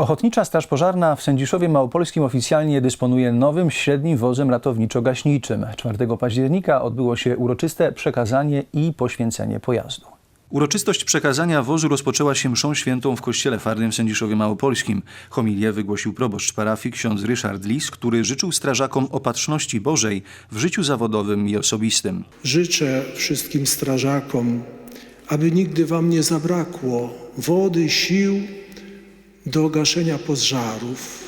Ochotnicza Straż Pożarna w Sędziszowie Małopolskim oficjalnie dysponuje nowym średnim wozem ratowniczo-gaśniczym. 4 października odbyło się uroczyste przekazanie i poświęcenie pojazdu. Uroczystość przekazania wozu rozpoczęła się mszą świętą w kościele farnym w Sędziszowie Małopolskim. Homilię wygłosił proboszcz parafii ksiądz Ryszard Lis, który życzył strażakom opatrzności Bożej w życiu zawodowym i osobistym. Życzę wszystkim strażakom, aby nigdy Wam nie zabrakło wody, sił do gaszenia pożarów,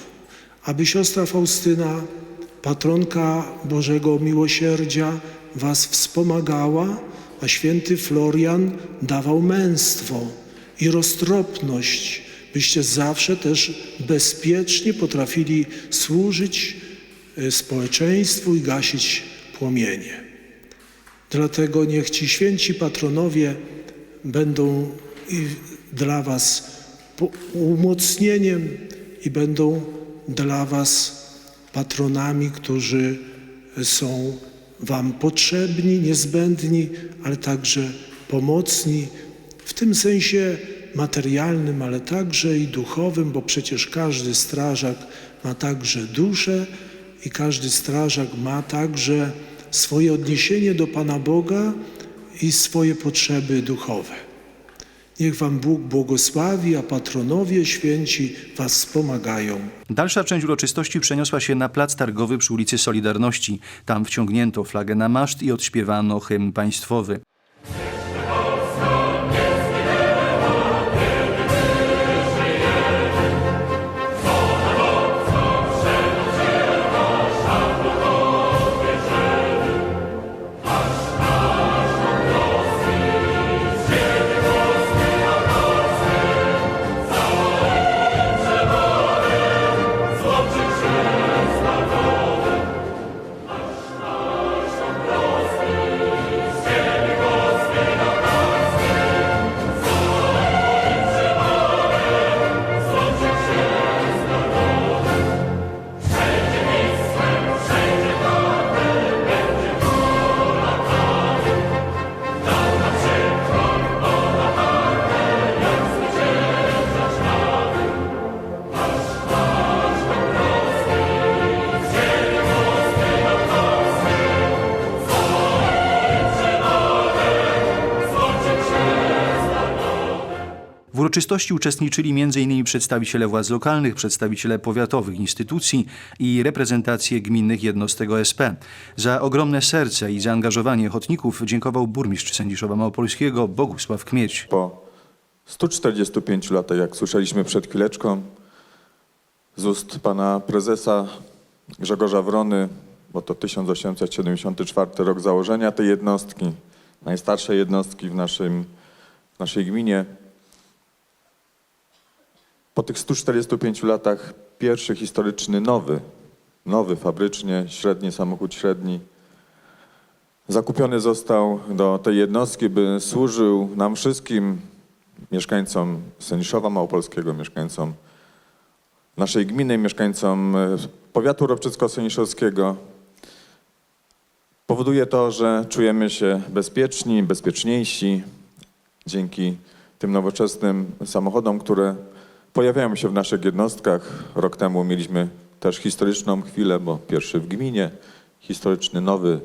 aby siostra Faustyna, patronka Bożego Miłosierdzia, Was wspomagała, a święty Florian dawał męstwo i roztropność, byście zawsze też bezpiecznie potrafili służyć e, społeczeństwu i gasić płomienie. Dlatego niech ci święci patronowie będą dla Was umocnieniem i będą dla Was patronami, którzy są Wam potrzebni, niezbędni, ale także pomocni w tym sensie materialnym, ale także i duchowym, bo przecież każdy strażak ma także duszę i każdy strażak ma także swoje odniesienie do Pana Boga i swoje potrzeby duchowe. Niech Wam Bóg błogosławi, a patronowie święci Was wspomagają. Dalsza część uroczystości przeniosła się na plac targowy przy ulicy Solidarności. Tam wciągnięto flagę na maszt i odśpiewano hymn państwowy. Uroczystości uczestniczyli m.in. przedstawiciele władz lokalnych, przedstawiciele powiatowych instytucji i reprezentacje gminnych jednostek OSP. Za ogromne serce i zaangażowanie ochotników dziękował burmistrz Sędziszowa Małopolskiego Bogusław Kmieć. Po 145 latach, jak słyszeliśmy przed chwileczką, z ust pana prezesa Grzegorza Wrony, bo to 1874 rok założenia tej jednostki, najstarszej jednostki w, naszym, w naszej gminie. Po tych 145 latach pierwszy historyczny nowy, nowy fabrycznie, średni samochód średni, zakupiony został do tej jednostki, by służył nam wszystkim, mieszkańcom Sędziszowa Małopolskiego, mieszkańcom naszej gminy, mieszkańcom e, powiatu ropczycko-sędziszowskiego. Powoduje to, że czujemy się bezpieczni, bezpieczniejsi dzięki tym nowoczesnym samochodom, które pojawiają się w naszych jednostkach. Rok temu mieliśmy też historyczną chwilę, bo pierwszy w gminie, historyczny, nowy,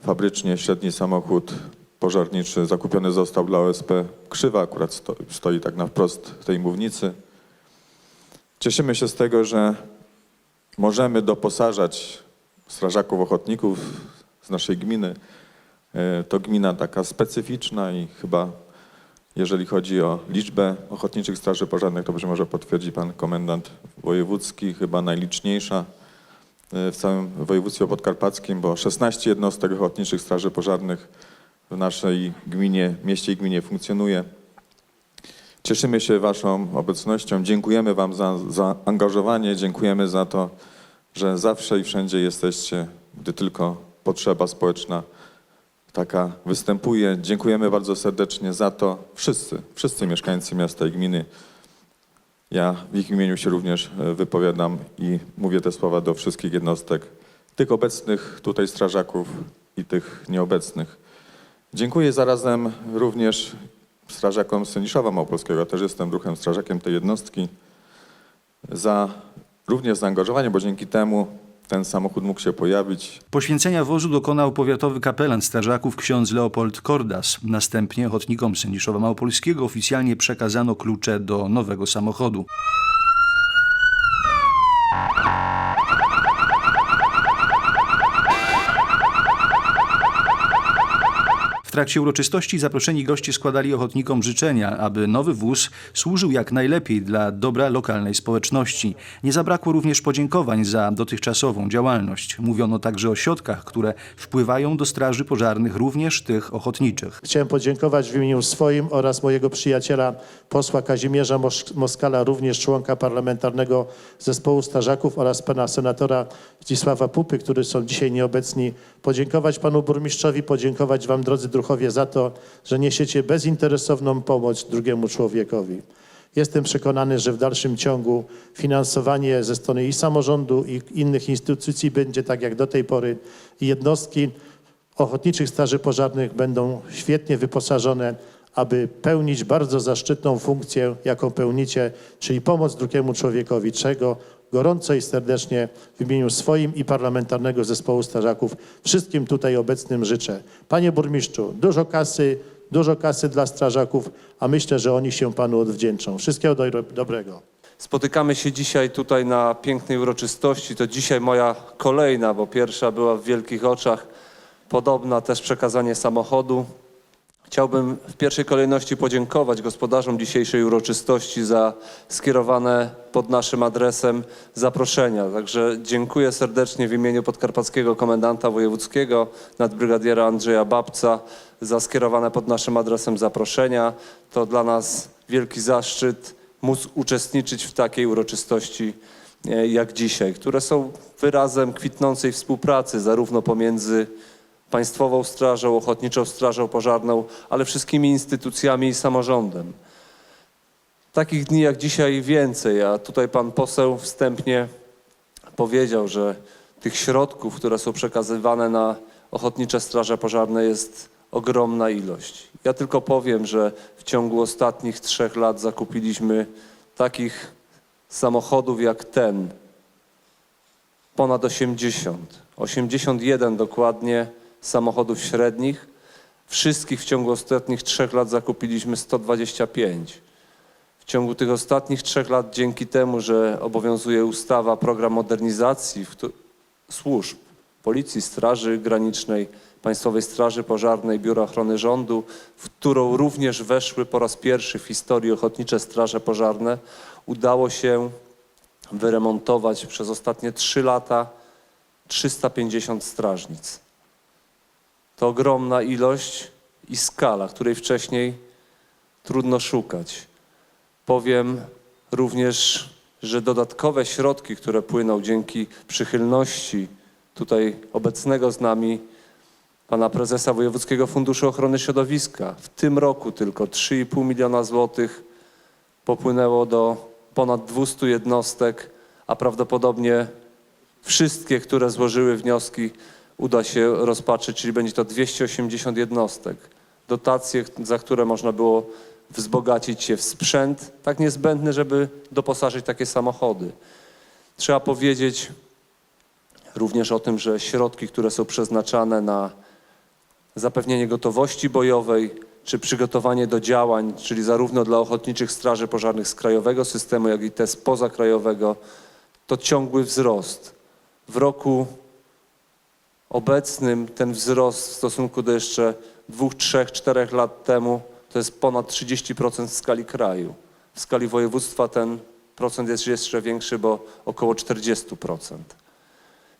fabrycznie średni samochód pożarniczy zakupiony został dla OSP Krzywa, akurat sto, stoi tak na wprost tej mównicy. Cieszymy się z tego, że możemy doposażać strażaków ochotników z naszej gminy. E, To gmina taka specyficzna i chyba jeżeli chodzi o liczbę ochotniczych straży pożarnych, to być może potwierdzi pan komendant wojewódzki, chyba najliczniejsza e, w całym województwie podkarpackim, bo 16 jednostek ochotniczych straży pożarnych w naszej gminie, mieście i gminie funkcjonuje. Cieszymy się Waszą obecnością. Dziękujemy Wam za zaangażowanie. Dziękujemy za to, że zawsze i wszędzie jesteście, gdy tylko potrzeba społeczna taka występuje. Dziękujemy bardzo serdecznie za to. Wszyscy, wszyscy mieszkańcy miasta i gminy. Ja w ich imieniu się również e, wypowiadam i mówię te słowa do wszystkich jednostek, tych obecnych tutaj strażaków i tych nieobecnych. Dziękuję zarazem również strażakom z Sędziszowa Małopolskiego. Też jestem ruchem strażakiem tej jednostki. za również zaangażowanie, bo dzięki temu ten samochód mógł się pojawić. Poświęcenia wozu dokonał powiatowy kapelan strażaków ksiądz Leopold Kordas. Następnie ochotnikom Sędziszowa Małopolskiego oficjalnie przekazano klucze do nowego samochodu. Trakcie uroczystości zaproszeni goście składali ochotnikom życzenia, aby nowy wóz służył jak najlepiej dla dobra lokalnej społeczności. Nie zabrakło również podziękowań za dotychczasową działalność. Mówiono także o środkach, które wpływają do straży pożarnych, również tych ochotniczych. Chciałem podziękować w imieniu swoim oraz mojego przyjaciela posła Kazimierza Moskala, również członka parlamentarnego zespołu strażaków oraz pana senatora Zdzisława Pupy, którzy są dzisiaj nieobecni. Podziękować panu burmistrzowi, podziękować wam drodzy druchowie za to, że niesiecie bezinteresowną pomoc drugiemu człowiekowi. Jestem przekonany, że w dalszym ciągu finansowanie ze strony i samorządu, i innych instytucji będzie tak jak do tej pory jednostki ochotniczych straży pożarnych będą świetnie wyposażone, aby pełnić bardzo zaszczytną funkcję, jaką pełnicie, czyli pomoc drugiemu człowiekowi, czego gorąco i serdecznie w imieniu swoim i parlamentarnego zespołu strażaków wszystkim tutaj obecnym życzę. Panie burmistrzu, dużo kasy, dużo kasy dla strażaków, a myślę, że oni się panu odwdzięczą. Wszystkiego do, dobrego. Spotykamy się dzisiaj tutaj na pięknej uroczystości. To dzisiaj moja kolejna, bo pierwsza była w Wielkich Oczach. Podobna też przekazanie samochodu. Chciałbym w pierwszej kolejności podziękować gospodarzom dzisiejszej uroczystości za skierowane pod naszym adresem zaproszenia. Także dziękuję serdecznie w imieniu podkarpackiego komendanta wojewódzkiego, nadbrygadiera Andrzeja Babca za skierowane pod naszym adresem zaproszenia. To dla nas wielki zaszczyt móc uczestniczyć w takiej uroczystości e, jak dzisiaj, które są wyrazem kwitnącej współpracy zarówno pomiędzy Państwową Strażą, Ochotniczą Strażą Pożarną, ale wszystkimi instytucjami i samorządem. Takich dni jak dzisiaj więcej, a tutaj pan poseł wstępnie powiedział, że tych środków, które są przekazywane na Ochotnicze Straże Pożarne jest ogromna ilość. Ja tylko powiem, że w ciągu ostatnich trzech lat zakupiliśmy takich samochodów jak ten, ponad 80, 81 dokładnie samochodów średnich. Wszystkich w ciągu ostatnich trzech lat zakupiliśmy 125. W ciągu tych ostatnich trzech lat, dzięki temu, że obowiązuje ustawa, program modernizacji służb, Policji, Straży Granicznej, Państwowej Straży Pożarnej, Biura Ochrony Rządu, w którą również weszły po raz pierwszy w historii Ochotnicze Straże Pożarne, udało się wyremontować przez ostatnie trzy lata 350 strażnic. To ogromna ilość i skala, której wcześniej trudno szukać. Powiem również, że dodatkowe środki, które płyną dzięki przychylności tutaj obecnego z nami pana prezesa Wojewódzkiego Funduszu Ochrony Środowiska, w tym roku tylko 3,5 miliona złotych popłynęło do ponad 200 jednostek, a prawdopodobnie wszystkie, które złożyły wnioski, uda się rozpatrzyć, czyli będzie to 280 jednostek. Dotacje, za które można było wzbogacić się w sprzęt, tak niezbędny, żeby doposażyć takie samochody. Trzeba powiedzieć również o tym, że środki, które są przeznaczane na zapewnienie gotowości bojowej czy przygotowanie do działań, czyli zarówno dla ochotniczych straży pożarnych z krajowego systemu, jak i te spoza krajowego, to ciągły wzrost. W roku obecnym ten wzrost w stosunku do jeszcze dwóch, trzech, czterech lat temu to jest ponad 30% w skali kraju. W skali województwa ten procent jest jeszcze większy, bo około 40%.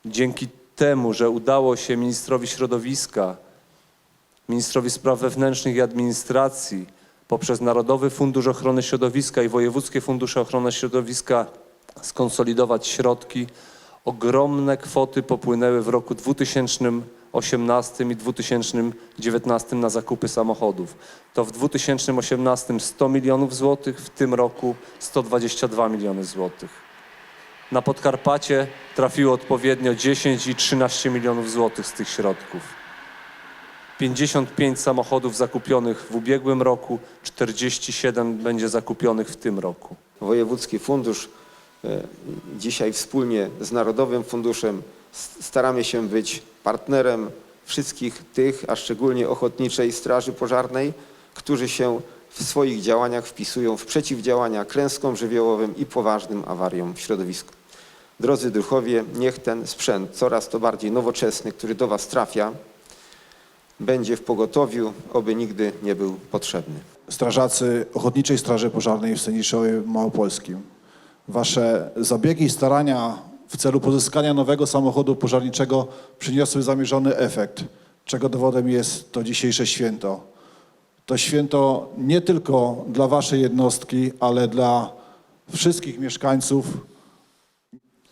Dzięki temu, że udało się ministrowi środowiska, ministrowi spraw wewnętrznych i administracji poprzez Narodowy Fundusz Ochrony Środowiska i Wojewódzkie Fundusze Ochrony Środowiska skonsolidować środki, ogromne kwoty popłynęły w roku 2018 i 2019 na zakupy samochodów. To w 2018 100 milionów złotych, w tym roku 122 miliony złotych. Na Podkarpacie trafiło odpowiednio 10 i 13 milionów złotych z tych środków. 55 samochodów zakupionych w ubiegłym roku, 47 będzie zakupionych w tym roku. Wojewódzki Fundusz Dzisiaj wspólnie z Narodowym Funduszem staramy się być partnerem wszystkich tych, a szczególnie Ochotniczej Straży Pożarnej, którzy się w swoich działaniach wpisują w przeciwdziałania klęskom żywiołowym i poważnym awariom w środowisku. Drodzy druhowie, niech ten sprzęt coraz to bardziej nowoczesny, który do Was trafia, będzie w pogotowiu, oby nigdy nie był potrzebny. strażacy Ochotniczej Straży Pożarnej w Sędziszowie Małopolskim. Wasze zabiegi i starania w celu pozyskania nowego samochodu pożarniczego przyniosły zamierzony efekt, czego dowodem jest to dzisiejsze święto. To święto nie tylko dla waszej jednostki, ale dla wszystkich mieszkańców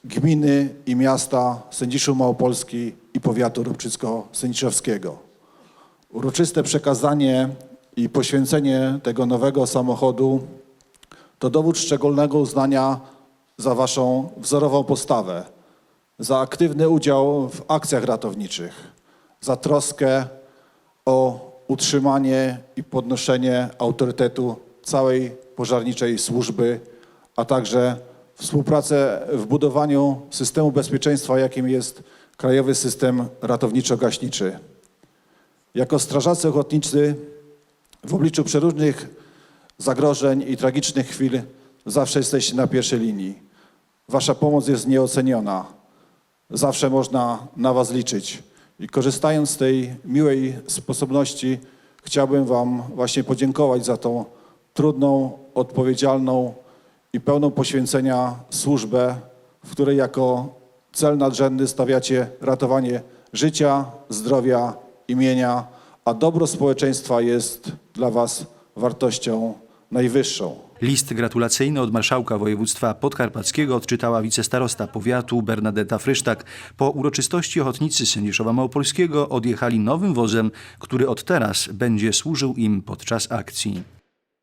gminy i miasta Sędziszów Małopolski i powiatu rubczycko-sędziszowskiego. Uroczyste przekazanie i poświęcenie tego nowego samochodu to dowód szczególnego uznania za Waszą wzorową postawę, za aktywny udział w akcjach ratowniczych, za troskę o utrzymanie i podnoszenie autorytetu całej pożarniczej służby, a także współpracę w budowaniu systemu bezpieczeństwa, jakim jest Krajowy System Ratowniczo-Gaśniczy. Jako strażacy ochotnicy w obliczu przeróżnych zagrożeń i tragicznych chwil zawsze jesteście na pierwszej linii. Wasza pomoc jest nieoceniona. Zawsze można na Was liczyć. I korzystając z tej miłej sposobności, chciałbym Wam właśnie podziękować za tą trudną, odpowiedzialną i pełną poświęcenia służbę, w której jako cel nadrzędny stawiacie ratowanie życia, zdrowia, imienia, a dobro społeczeństwa jest dla Was wartością najwyższą. List gratulacyjny od marszałka województwa podkarpackiego odczytała wicestarosta powiatu Bernadetta Frysztak. Po uroczystości ochotnicy Sędzieszowa Małopolskiego odjechali nowym wozem, który od teraz będzie służył im podczas akcji.